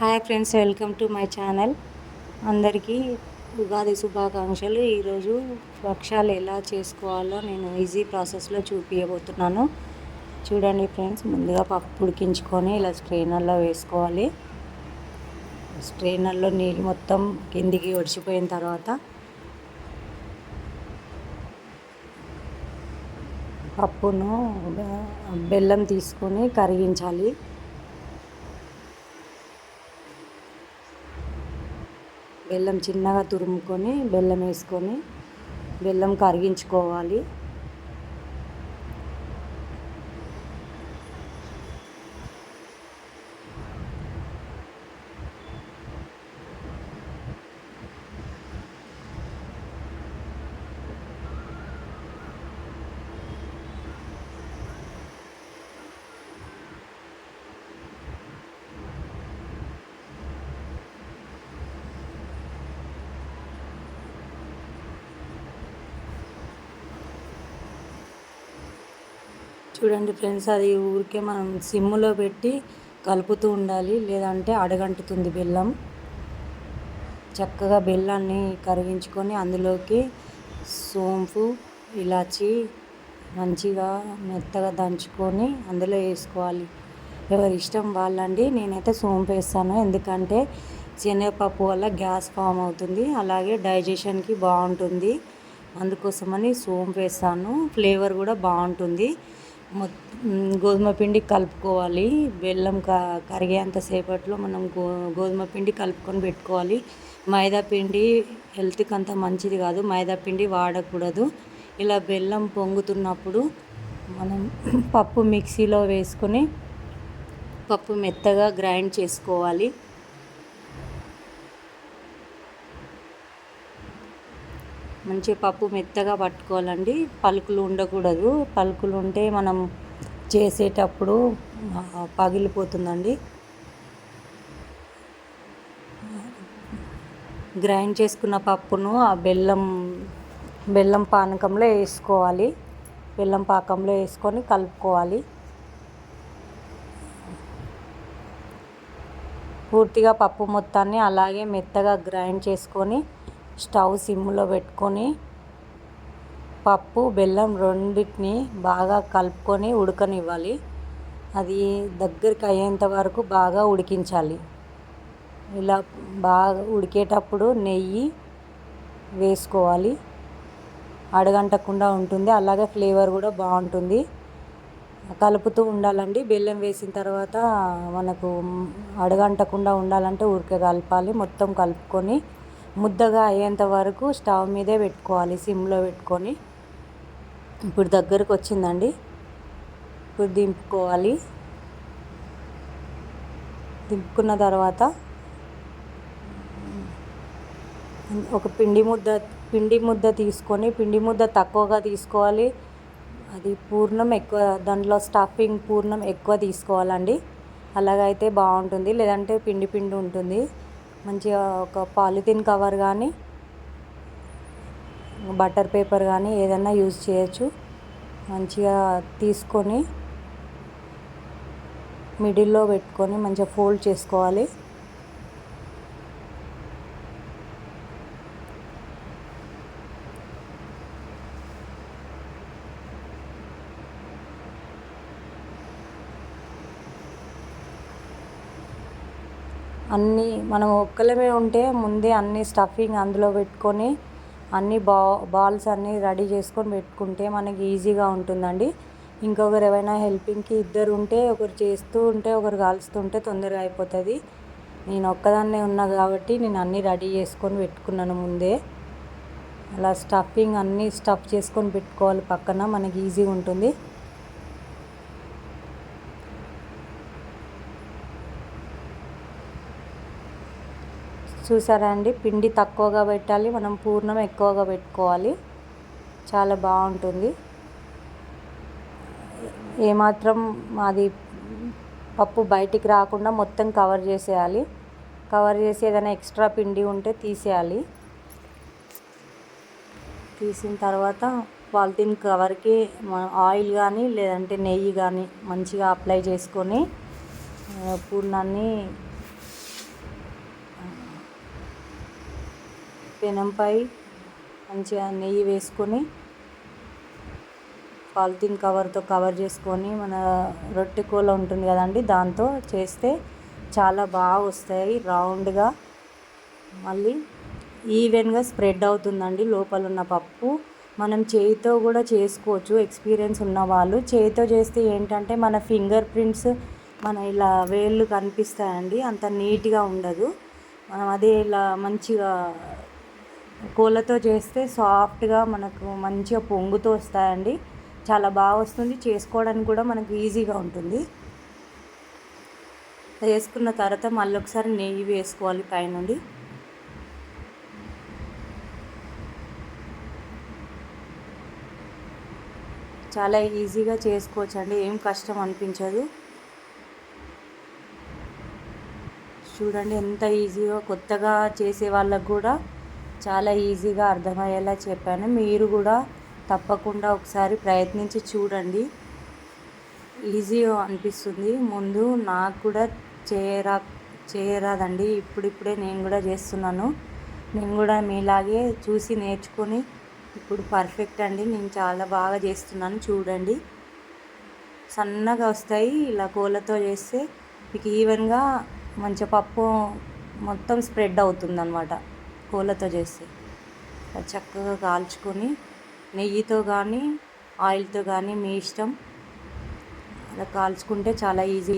Hi friends welcome to my channel. అందరికీ ఉగాది శుభాకాంక్షలు. ఈరోజు భక్ష్యాలు ఎలా చేసుకోవాలో నేను ఈజీ ప్రాసెస్లో చూపించబోతున్నాను చూడండి ఫ్రెండ్స్ ముందుగా పప్పు ఉడికించుకొని ఇలా స్ట్రైనర్లో వేసుకోవాలి. స్ట్రైనర్లో నీళ్ళు మొత్తం కిందికి ఒడిచిపోయిన తర్వాత పప్పును బెల్లం తీసుకొని కరిగించాలి. బెల్లం చిన్నగా తురుముకొని బెల్లం వేసుకొని బెల్లం కరిగించుకోవాలి. చూడండి ఫ్రెండ్స్ అది ఊరికే మనం సిమ్లో పెట్టి కలుపుతూ ఉండాలి. లేదంటే అడగంటుతుంది బెల్లం. చక్కగా బెల్లాన్ని కరిగించుకొని అందులోకి సోంపు ఇలాచి మంచిగా మెత్తగా దంచుకొని అందులో వేసుకోవాలి. ఎవరి ఇష్టం వాళ్ళండి. నేనైతే సోంపు వేస్తాను. ఎందుకంటే శనగపప్పు వల్ల గ్యాస్ ఫామ్ అవుతుంది. అలాగే డైజెషన్కి బాగుంటుంది. అందుకోసమని సోంపు వేస్తాను. ఫ్లేవర్ కూడా బాగుంటుంది. గోధుమ పిండి కలుపుకోవాలి. బెల్లం క కరిగేంత సేపట్లో మనం గో గోధుమ పిండి కలుపుకొని పెట్టుకోవాలి. మైదా పిండి హెల్త్కి అంత మంచిది కాదు. మైదా పిండి వాడకూడదు. ఇలా బెల్లం పొంగుతున్నప్పుడు మనం పప్పు మిక్సీలో వేసుకొని పప్పు మెత్తగా గ్రైండ్ చేసుకోవాలి. మంచి పప్పు మెత్తగా పట్టుకోవాలండి. పలుకులు ఉండకూడదు. పలుకులు ఉంటే మనం చేసేటప్పుడు పగిలిపోతుందండి. గ్రైండ్ చేసుకున్న పప్పును ఆ బెల్లం బెల్లం పానకంలో వేసుకోవాలి. బెల్లం పాకంలో వేసుకొని కలుపుకోవాలి. పూర్తిగా పప్పు మొత్తాన్ని అలాగే మెత్తగా గ్రైండ్ చేసుకొని స్టవ్ సిమ్లో పెట్టుకొని పప్పు బెల్లం రెండింటిని బాగా కలుపుకొని ఉడకనివ్వాలి. అది దగ్గరికి అయ్యేంత వరకు బాగా ఉడికించాలి. ఇలా బాగా ఉడికేటప్పుడు నెయ్యి వేసుకోవాలి. అడగంటకుండా ఉంటుంది. అలాగే ఫ్లేవర్ కూడా బాగుంటుంది. కలుపుతూ ఉండాలండి. బెల్లం వేసిన తర్వాత మనకు అడగంటకుండా ఉండాలంటే ఊరికే కలపాలి. మొత్తం కలుపుకొని ముద్దగా అయ్యేంత వరకు స్టవ్ మీదే పెట్టుకోవాలి సిమ్లో పెట్టుకొని. ఇప్పుడు దగ్గరకు వచ్చిందండి. ఇప్పుడు దింపుకోవాలి. దింపుకున్న తర్వాత ఒక పిండి ముద్ద పిండి ముద్ద తీసుకొని పిండి ముద్ద తక్కువగా తీసుకోవాలి. అది పూర్ణం ఎక్కువ దాంట్లో స్టఫింగ్ పూర్ణం ఎక్కువ తీసుకోవాలండి. అలాగైతే బాగుంటుంది. లేదంటే పిండి పిండి ఉంటుంది. మంచిగా ఒక పాలిథిన్ కవర్ కానీ బటర్ పేపర్ కానీ ఏదైనా యూజ్ చేయొచ్చు. మంచిగా తీసుకొని మిడిల్లో పెట్టుకొని మంచిగా ఫోల్డ్ చేసుకోవాలి. అన్నీ మనం ఒక్కలమే ఉంటే ముందే అన్ని స్టఫింగ్ అందులో పెట్టుకొని అన్ని బా బాల్స్ అన్నీ రెడీ చేసుకొని పెట్టుకుంటే మనకి ఈజీగా ఉంటుందండి. ఇంకొకరు ఏమైనా హెల్పింగ్కి ఇద్దరు ఉంటే ఒకరు చేస్తూ ఉంటే ఒకరు కాలుస్తుంటే తొందరగా అయిపోతుంది. నేను ఒక్కదాన్నే ఉన్నా కాబట్టి నేను అన్నీ రెడీ చేసుకొని పెట్టుకున్నాను ముందే. అలా స్టఫింగ్ అన్నీ స్టఫ్ చేసుకొని పెట్టుకోవాలి పక్కన మనకి ఈజీగా ఉంటుంది. చూసారా అండి పిండి తక్కువగా పెట్టాలి మనం పూర్ణం ఎక్కువగా పెట్టుకోవాలి. చాలా బాగుంటుంది. ఏమాత్రం అది పప్పు బయటికి రాకుండా మొత్తం కవర్ చేసేయాలి. కవర్ చేసి ఏదైనా ఎక్స్ట్రా పిండి ఉంటే తీసేయాలి. తీసిన తర్వాత పాలిథిన్ కవర్కి ఆయిల్ కానీ లేదంటే నెయ్యి కానీ మంచిగా అప్లై చేసుకొని పూర్ణాన్ని పెనంపై మంచిగా నెయ్యి వేసుకొని పాలిథిన్ కవర్తో కవర్ చేసుకొని మన రొట్టె కూల ఉంటుంది కదండి దాంతో చేస్తే చాలా బాగా వస్తాయి రౌండ్గా. మళ్ళీ ఈవెన్గా స్ప్రెడ్ అవుతుందండి లోపల ఉన్న పప్పు. మనం చేయితో కూడా చేసుకోవచ్చు ఎక్స్పీరియన్స్ ఉన్న వాళ్ళు. చేయితో చేస్తే ఏంటంటే మన ఫింగర్ ప్రింట్స్ మన ఇలా వేళ్ళు కనిపిస్తాయండి అంత నీట్గా ఉండదు. మనం అదే ఇలా మంచిగా కోళ్ళతో చేస్తే సాఫ్ట్గా మనకు మంచిగా పొంగుతూ వస్తాయండి. చాలా బాగా వస్తుంది. చేసుకోవడానికి కూడా మనకు ఈజీగా ఉంటుంది. వేసుకున్న తర్వాత మళ్ళీ ఒకసారి నెయ్యి వేసుకోవాలి పైనుండి. చాలా ఈజీగా చేసుకోవచ్చు అండి ఏం కష్టం అనిపించదు. చూడండి ఎంత ఈజీగా కొత్తగా చేసే వాళ్ళకు కూడా చాలా ఈజీగా అర్థమయ్యేలా చెప్పాను. మీరు కూడా తప్పకుండా ఒకసారి ప్రయత్నించి చూడండి. ఈజీగా అనిపిస్తుంది. ముందు నాకు కూడా చేయరా చేయరాదండి ఇప్పుడిప్పుడే నేను కూడా చేస్తున్నాను. నేను కూడా మీలాగే చూసి నేర్చుకొని ఇప్పుడు పర్ఫెక్ట్ అండి. నేను చాలా బాగా చేస్తున్నాను. చూడండి. సన్నగా వస్తాయి. ఇలా కోళ్ళతో చేస్తే మీకు ఈవెన్గా మంచి పప్పు మొత్తం స్ప్రెడ్ అవుతుంది అనమాట కోళ్ళతో చేస్తే చక్కగా కాల్చుకొని నెయ్యితో కానీ ఆయిల్తో కానీ మీ ఇష్టం. అలా కాల్చుకుంటే చాలా ఈజీ